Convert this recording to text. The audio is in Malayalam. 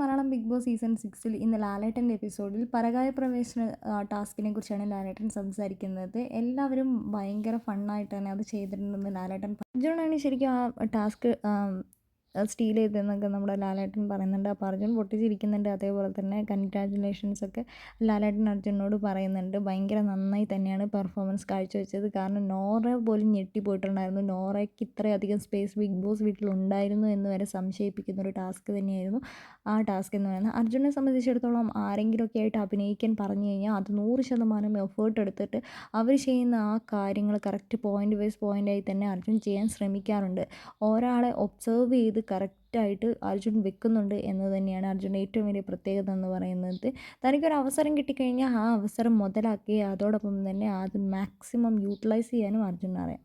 മലയാളം ബിഗ് ബോസ് സീസൺ സിക്സിൽ ഇന്ന് ലാലേട്ടന്റെ എപ്പിസോഡിൽ പരകായ പ്രവേശന ടാസ്കിനെ കുറിച്ചാണ് ലാലേട്ടൻ സംസാരിക്കുന്നത്. എല്ലാവരും ഭയങ്കര ഫണ്ണായിട്ട് തന്നെ അത് ചെയ്തിട്ടുണ്ടെന്ന് ലാലേട്ടൻ അർജുനാണ് ശരിക്കും ആ ടാസ്ക് സ്റ്റീൽ ചെയ്തതെന്നൊക്കെ നമ്മുടെ ലാലേട്ടൻ പറയുന്നുണ്ട്. അപ്പോൾ അർജുൻ പൊട്ടിച്ചിരിക്കുന്നുണ്ട്. അതേപോലെ തന്നെ കൺഗ്രാജുലേഷൻസ് ഒക്കെ ലാലേട്ടൻ അർജുനോട് പറയുന്നുണ്ട്. ഭയങ്കര നന്നായി തന്നെയാണ് പെർഫോമൻസ് കാഴ്ചവെച്ചത്. കാരണം നോറ പോലും ഞെട്ടിപ്പോയിട്ടുണ്ടായിരുന്നു. നോറയ്ക്ക് ഇത്രയധികം സ്പേസ് ബിഗ് ബോസ് വീട്ടിലുണ്ടായിരുന്നു എന്ന് വരെ സംശയിപ്പിക്കുന്ന ഒരു ടാസ്ക് തന്നെയായിരുന്നു ആ ടാസ്ക് എന്ന് പറയുന്നത്. അർജുനെ സംബന്ധിച്ചിടത്തോളം ആരെങ്കിലുമൊക്കെ ആയിട്ട് അഭിനയിക്കാൻ പറഞ്ഞു കഴിഞ്ഞാൽ അത് നൂറ് ശതമാനം എഫേർട്ട് എടുത്തിട്ട് അവർ ചെയ്യുന്ന ആ കാര്യങ്ങൾ കറക്റ്റ് പോയിന്റ് വൈസ് പോയിന്റായി തന്നെ അർജുൻ ചെയ്യാൻ ശ്രമിക്കാറുണ്ട്. ഒരാളെ ഒബ്സർവ് ചെയ്ത് കറക്റ്റായിട്ട് അർജുൻ വെക്കുന്നുണ്ട് എന്ന് തന്നെയാണ് അർജുന്റെ ഏറ്റവും വലിയ പ്രത്യേകത എന്ന് പറയുന്നത്. തനിക്കൊരു അവസരം കിട്ടിക്കഴിഞ്ഞാൽ ആ അവസരം മുതലാക്കി അതോടൊപ്പം തന്നെ അത് മാക്സിമം യൂട്ടിലൈസ് ചെയ്യാനും അർജുനറിയാം.